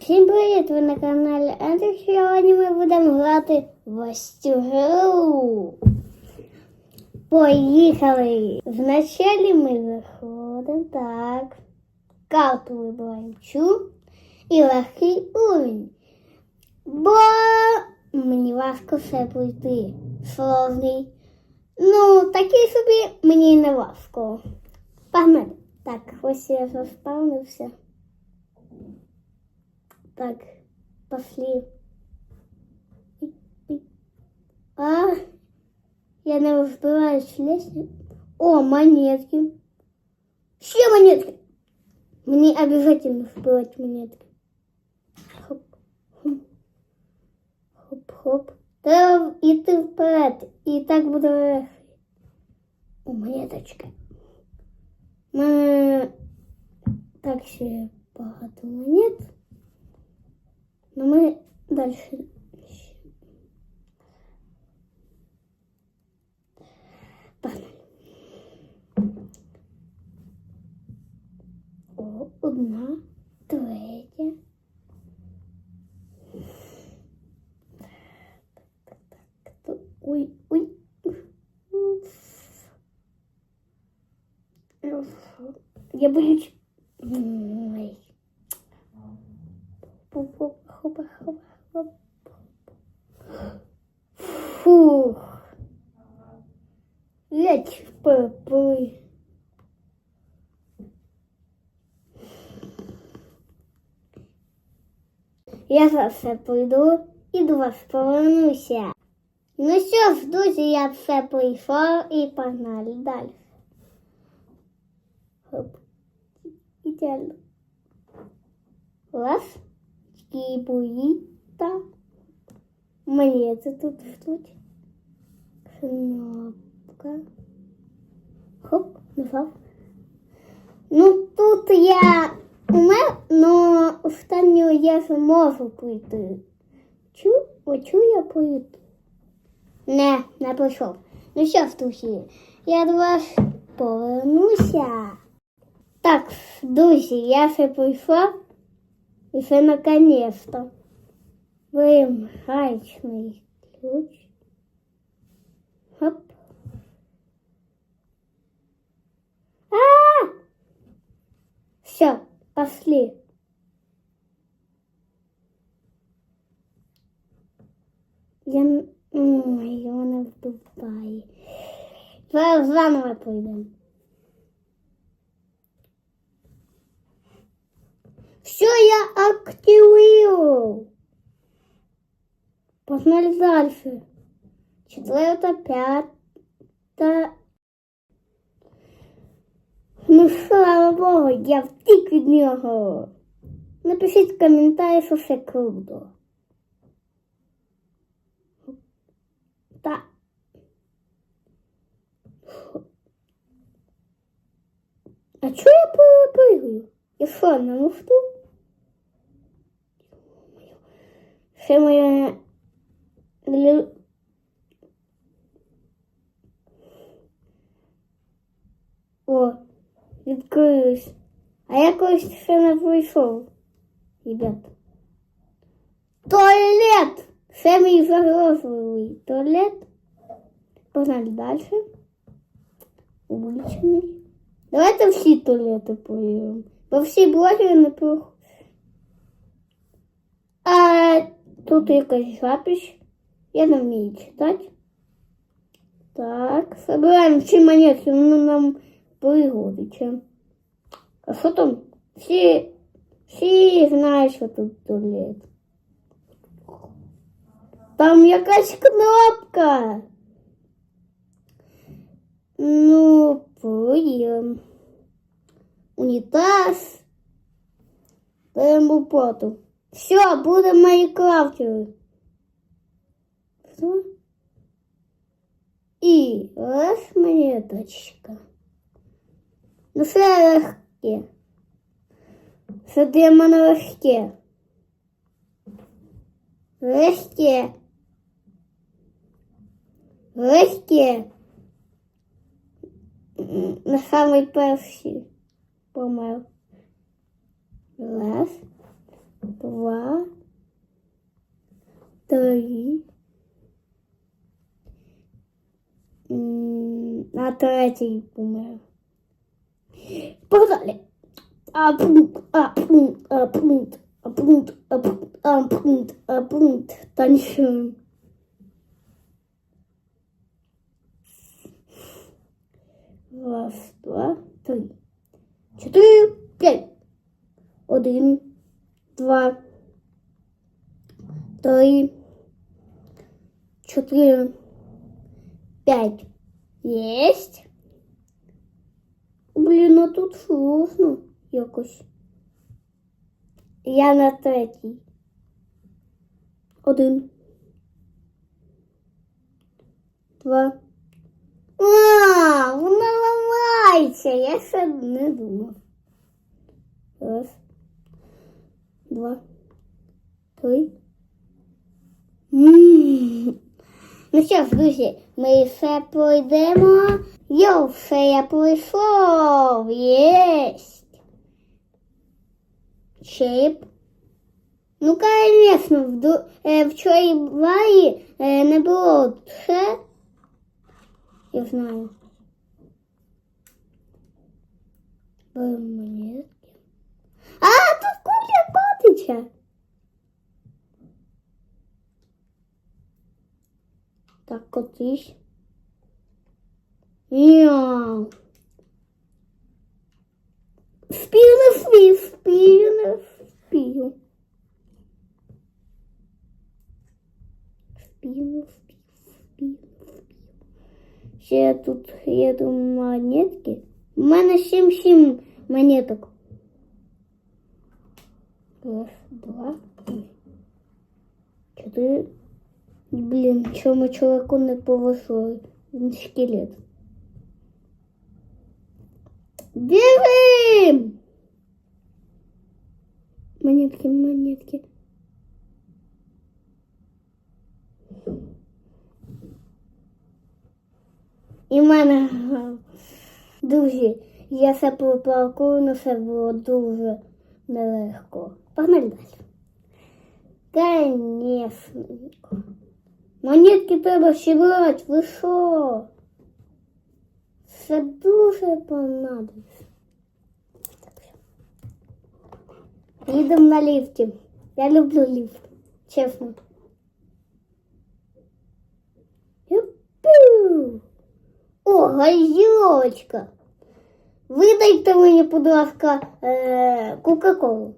Всім привіт! Ви на каналі Андрій. Сьогодні ми будемо грати в ось цю гру. Поїхали! Вначалі ми заходимо так. Карту вибираємо цю і легкий уровень. Бо мені важко все пройти. Сложний. Ну, такий собі мені не важко. Погнали. Так, ось я заспавнився. Так, пошли. А, я не разбираюсь в лестнице. О, монетки. Все монетки. Мне обязательно выбирать монетки. Хоп. Хоп-хоп. Треба йти вперед. І так буде легше. Мене так ще багато монет. Но мы дальше. Погнали. О, одна, третя. Так, так, так. Ой, ой. Я боюсь. Ой. Хоп, хоп, хоп, хоп. Фух. Ледь поплый. Я за все прийду і до вас повернуся. Ну що ж, друзі, я все прийшов і погнали далі. Ідеально. Раз. Кібуїта. Монети тут ждуть. Кнопка. Хоп, нажав. Ну тут я умер, но останнього я ж можу прийти. Чу, очу я прийду. Не, не прийшов. Ну що ж, друзі, я до вас повернуся. Так, друзі, я ще прийшов. И все наконец-то. Берем гаечный ключ. Хоп. А! Все, пошли. Я... Ой, вона вдупає. Зараз заново пойдемо. Все я активировал. Погнали дальше. Четвертое, пятое. Ну, слава Богу, я втік від нього. Напишіть в коментарі, що все круто. Та. А чого я перепригую? Я що, на мосту? Ще моя лю- О, відкрилось. А я колись ще не пройшов, ребят. Туалет! Це мій загрозливий туалет. Погнали далі. Уличний. Давайте всі туалети поїдемо. Бо всі блогери не проходять. тут якась запись. Я не вмію читати. Так, собираємо всі монетки, ну нам пригодиться. А що там? Всі, всі знають, що тут туалет. Там якась кнопка. Ну, поїм. Унітаз. Беремо плату. Все, буде Майнкрафтер. Що? І раз монеточка. Ну, все легке. Для мене легке. Легке. Легке. На самий перший помер. Раз, два, три. М, А третій помер. Погнали. Апунт, апунт, апунт, апунт, апунт, апунт, апунт. Танцюємо. Раз, два, три. Чотири, п'ять. Один, два, три, чотири, п'ять. Єсть. Блін, а тут сложно якось. Я на третій. Один. Два. А, вона ламається. Я ще не думав. Раз. Два. Три. М. Ну що ж, друзі, ми все пройдемо. Йо, все я пройшов. Єсть. Чип. Ну, конечно, в, ду- е, в цій варі е, не було ще. Я знаю. Беремо монетки. А, тут куля котича. Так, котись. Мяу. Спію не спію, спію не спію. Спію не спію, спію не спію. Ще тут є тут монетки. У мене 7-7 монеток. Раз, два, три. Чотири. Блін, чому чоловіку не повезло? Він скелет. Бежим! Монетки, монетки. І в мене, друзі, я все проплакую, але це було дуже нелегко. Погнали далі. Конечно. Монетки треба ще брати, ви що? Це дуже понадобиться. Їдемо на ліфті. Я люблю ліфт, чесно. Юпу! О, газілочка. Видайте мені, будь ласка, е, Кока-Колу.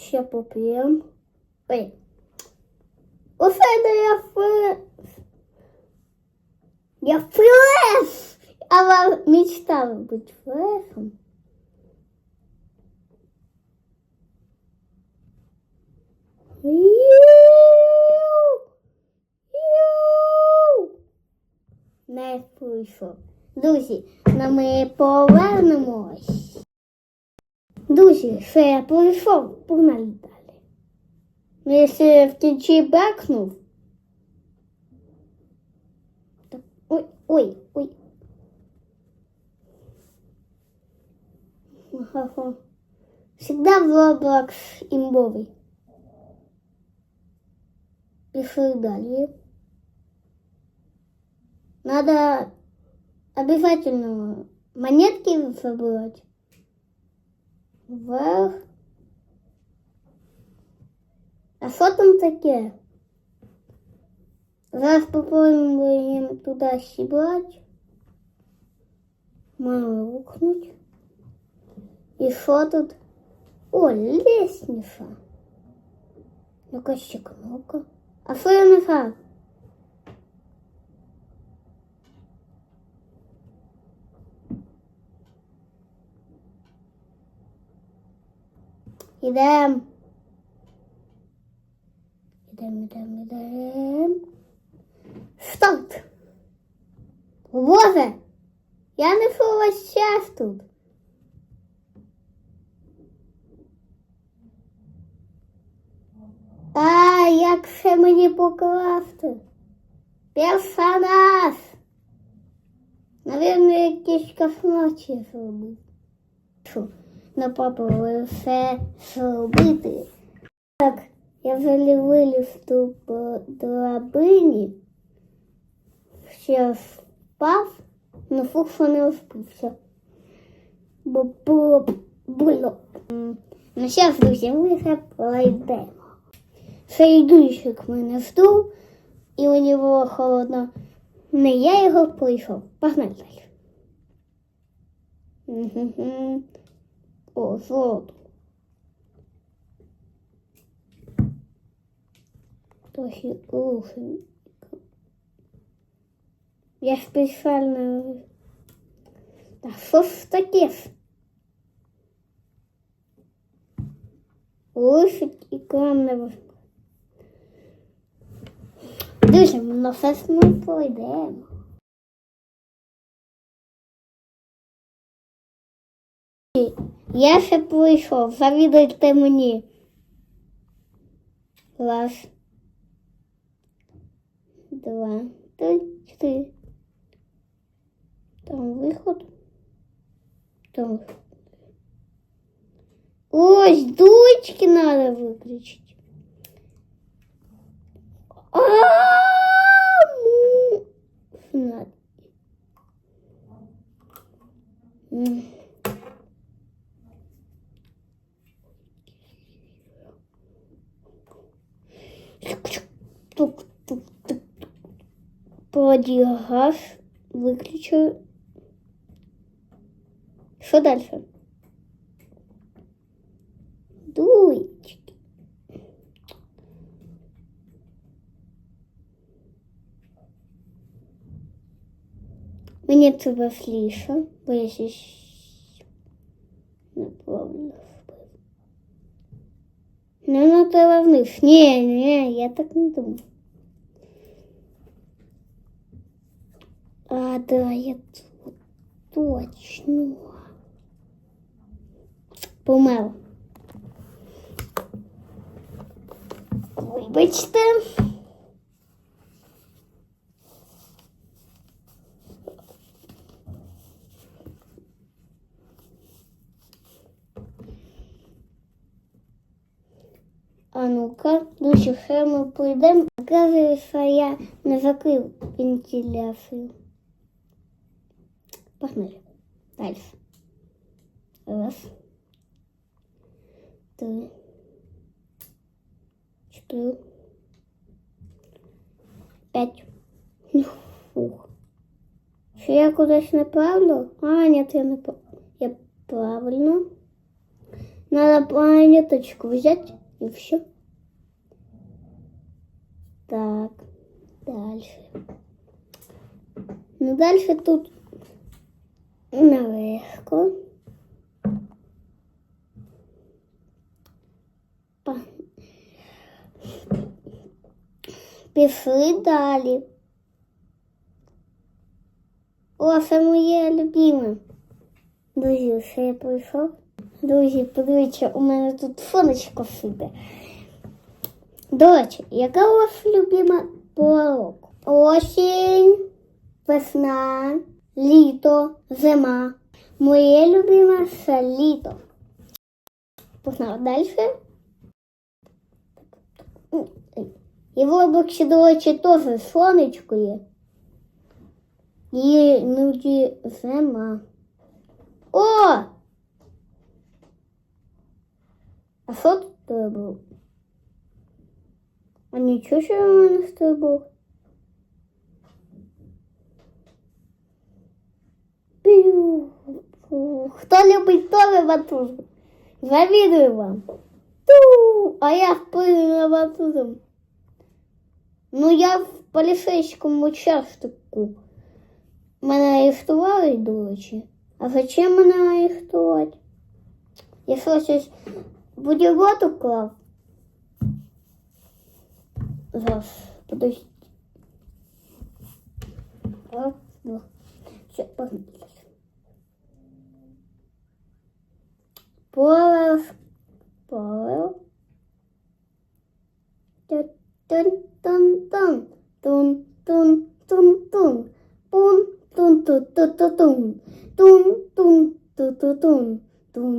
Ще поп'ємо. Ой. Оце де я фрес. Я фрес! А вам мечтала бути фресом? Іу! Іу! Не прийшов. Друзі, ну ми повернемось. Друзі, все, я пройшов, погнали далі. Ну, якщо я в кінці бекнув. Так, ой, ой, ой. Ага. Всегда в Roblox имбовый. Пиши далее. Надо обязательно монетки собрать. Вверх. А що там таке? Зараз попробуємо туди сібрати. Мало рухнуть. І що тут? О, лестниця. Якась ще кнопка. А що я не Ідем. Ідем, ідем, ідем. Старт! Боже! Я не весь час тут. А, як ще мені покласти? Персонаж. Навірно, якісь космачі зробив. Що? На папу все зробити. Так, я взагалі виліз ту драбині. Ще спав, але фух, що не успівся. Бо було було. Ну, зараз, друзі, ми це пройдемо. Сейдуйщик мене здув, і мені було холодно. Не я його прийшов. Погнали далі. Мгм. О, золото. Трохи рухи. Я спеціально. Та що ж таке? ж? Рушить і крам не ваш. Друзі, на все ж ми пройдемо. Я ще прийшов, завідуйте мені. Раз. Два. Три. Чотири. Там виход. Там. Ось, дучки надо выключить. А, ну, надо. М. Тук-тук-тук-тук. Проводи газ, выключу. Что дальше? Дуечки. Мені це важливіше, бо я ще щ- неправильно вбив. Ну, ну треба вниз. Ні, ні, я так не думаю. А, да, я тут точно. Помер. Вибачте. А ну-ка, душі, ще ми прийдемо. Оказується, я не закрив вентиляцію. Погнали. Далі. Раз. Три. Чотири. П'ять. Ну, Фух. Що я кудись неправильно? А, ні, я не прав- Я правильно. Надо планеточку взять и все. Так, дальше. Ну, дальше тут наверху. Па- Пішли далі. О, моє любиме. Друзі, що я прийшов? Друзі, подивіться, у мене тут сонечко сиде. До речі, яка у вас любима пора року? Осінь, весна, літо, зима. Моє любиме це літо. Погнали далі. І в облаксі, до речі, теж сонечко є. І іноді зима. О! А що тут тебе було? А нічого, що у мене з тобою Хто любить теж ватузу? Завідую вам. Ту, а я вплину на ватузу. Ну, я в поліцейському участку. Мене арештували, до речі. А зачем мене арештувати? Я що, щось бутерброд украв? Зараз, подожди. Раз, два. Все, погнали. Полос. Полос. Тун-тун-тун. Тун-тун-тун-тун. Пун, Тун тун тун тун тун тун тун тун тун тун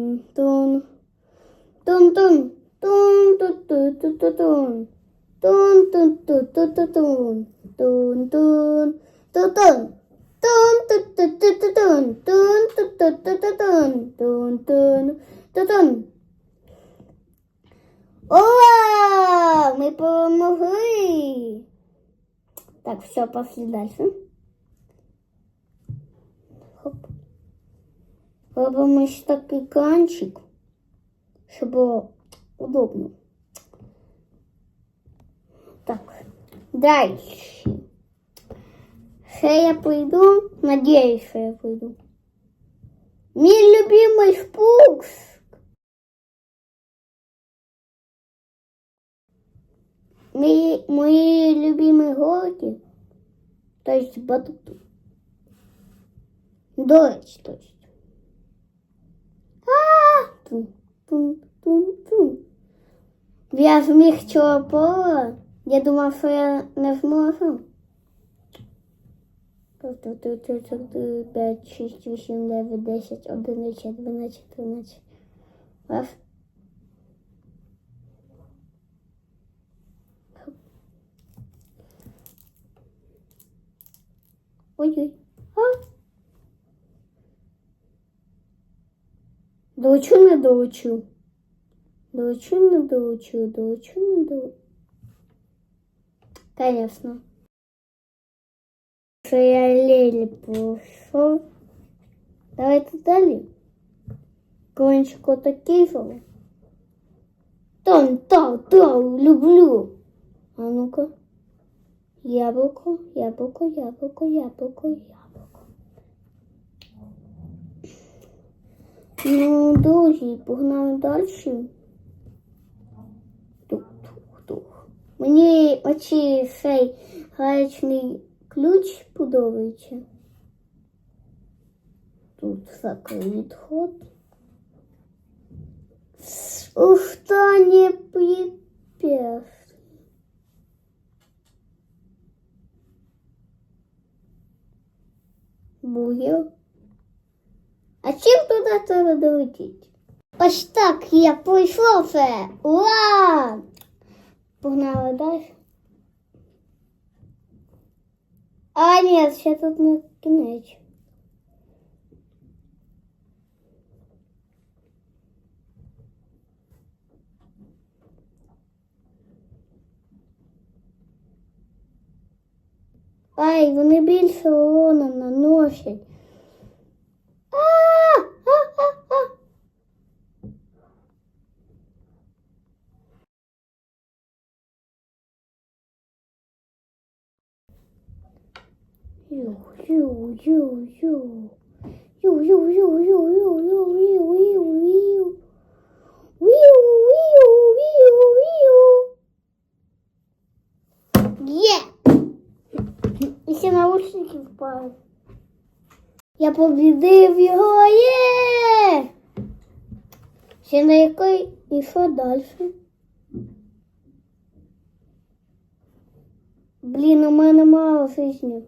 тун тун тун тун тун тун тун тун тун тун Тут он. О, мы помогли. Так, все, пошли дальше. Хоп. Робимо ще такий кранчик, щоб було удобно. Так, дальше. Ще я пойду, надеюсь, що я пойду. Мій любимый спукс. Мої, мої любимі горки. То есть. Дочь, то есть. А! Тун, тун, тун, тун. Я зміг цього пола. Я думав, що я не зможу. 5, 6, 8, 9, 10, 11, 12, 13. Ой-ой. А? Доучу, не доучу. Доучу, не доучу, доучу, не доучу. Конечно. Що я лелі пройшов. Давайте далі. Кончику такий же. Тон, тау, тау, люблю. А ну-ка. Яблуко, яблуко, яблуко, яблуко, яблуко. Ну, друзі, погнали далі. Тух-тух-тух. Мені оці цей гаечний ключ подобається. Тут всякий відход. Ух, та не припев. Бугел. А чим туди треба долетіти? Ось так я пройшла все. Ура! Погнали далі. А, ні, ще тут не кінець. Ай, вони більше урона наносять. А, а, наушники впали. Я побідив його, є! Ще на який і що далі? Блін, у мене мало жизни.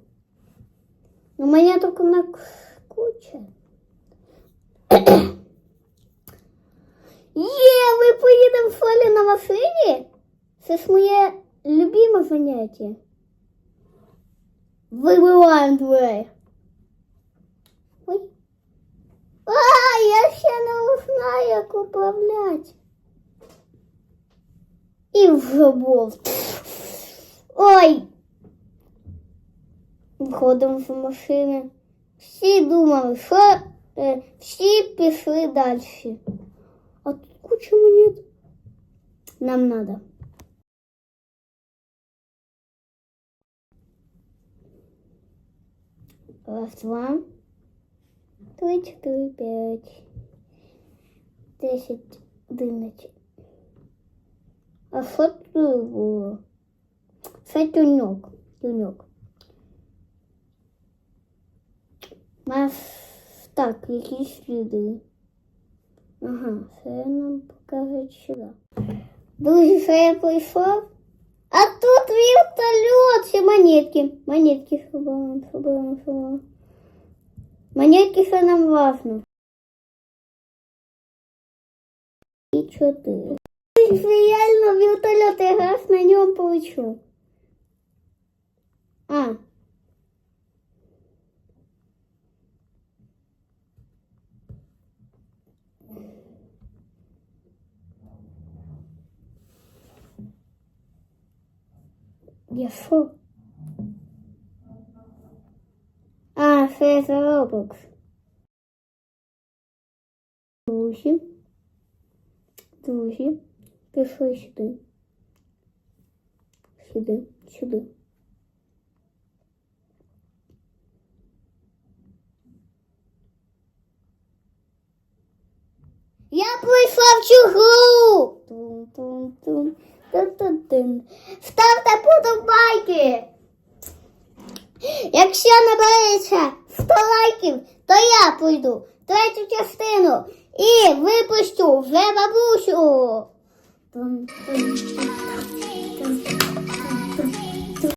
У мене тільки на куча. Є, ми поїдемо в школі на машині? Це ж моє любиме заняття. Вибиваємо двері. Ой. А, я ще не знаю, як управляти. І вже був. Ой. Виходимо з машини. Всі думали, що е, всі пішли далі. А тут куча монет. Нам надо. Раз, два, три, четыре, пять, десять, одинадцять. А що тут було? Це тюньок. Тюньок. Нас так, якісь сліди. Ага, це нам покажуть сюди. Друзі, що я прийшов? А тут вертолет, все монетки. Монетки шубаем, шубаем, шубаем. Монетки, что нам важно. И что ты Реально вертолет, я раз на нем получу. А, Я що? А, це за Roblox. Друзі. Друзі. Пішли сюди. Сюди, сюди. Я прийшла в цю гру. Ставте подобайки. Якщо набереться 100 лайків, то я пройду третю частину і випущу вже бабусю.